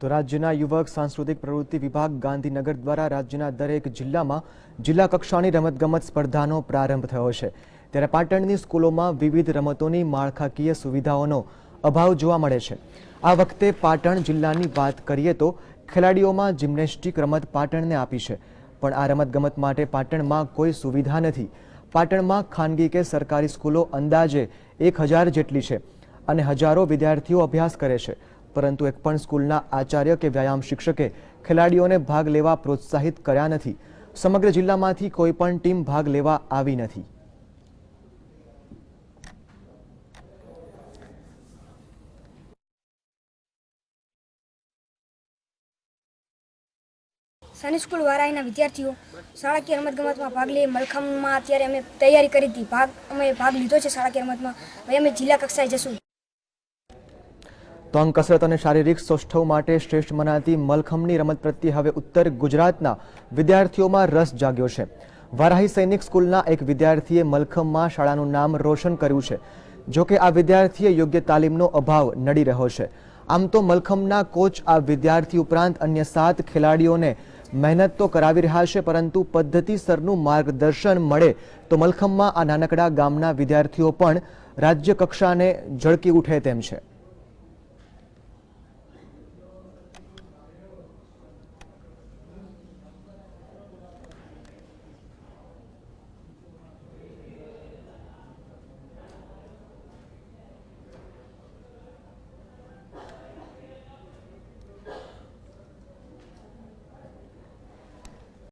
તો રાજ્યના યુવક સાંસ્કૃતિક પ્રવૃત્તિ વિભાગ ગાંધીનગર દ્વારા રાજ્યના દરેક જિલ્લામાં જિલ્લા કક્ષાની રમતગમત સ્પર્ધાનો પ્રારંભ થયો છે. ત્યારે પાટણની સ્કૂલોમાં વિવિધ રમતોની માળખાકીય સુવિધાઓનો અભાવ જોવા મળે છે. આ વખતે પાટણ જિલ્લાની વાત કરીએ તો ખેલાડીઓમાં જિમ્નેસ્ટિક રમત પાટણને આપી છે. પણ આ રમતગમત માટે પાટણમાં કોઈ સુવિધા નથી. પાટણમાં ખાનગી કે સરકારી સ્કૂલો અંદાજે એક હજાર જેટલી છે અને હજારો વિદ્યાર્થીઓ અભ્યાસ કરે છે. પરંતુ એક પણ સ્કૂલના આચાર્ય કે વ્યાયામ શિક્ષકે ખેલાડીઓને ભાગ લેવા પ્રોત્સાહિત કર્યા નથી. સમગ્ર જિલ્લામાંથી કોઈ પણ ટીમ ભાગ લેવા આવી નથી. સની સ્કૂલ વારાઈના વિદ્યાર્થીઓ શાળાકીય રમતગમતમાં ભાગ લઈ મલખમમાં અત્યારે અમે તૈયારી કરી હતી. ભાગ અમે ભાગ લીધો છે શાળાકીય રમતમાં. હવે અમે જિલ્લા કક્ષાએ જશું. તો અંગ કસરત અને શારીરિક સૌષ્ઠવ માટે શ્રેષ્ઠ મનાતી મલખમની રમત પ્રત્યે હવે ઉત્તર ગુજરાતના વિદ્યાર્થીઓમાં રસ જાગ્યો છે. વારાહી સૈનિક સ્કૂલના એક વિદ્યાર્થીએ મલખમમાં શાળાનું નામ રોશન કર્યું છે, જો કે આ વિદ્યાર્થીએ યોગ્ય તાલીમનો અભાવ નડી રહ્યો છે. આમ તો મલખમના કોચ આ વિદ્યાર્થી ઉપરાંત અન્ય સાત ખેલાડીઓને મહેનત તો કરાવી રહ્યા છે, પરંતુ પદ્ધતિસરનું માર્ગદર્શન મળે તો મલખમમાં આ નાનકડા ગામના વિદ્યાર્થીઓ પણ રાજ્ય કક્ષાને ઝળકી ઉઠે તેમ છે.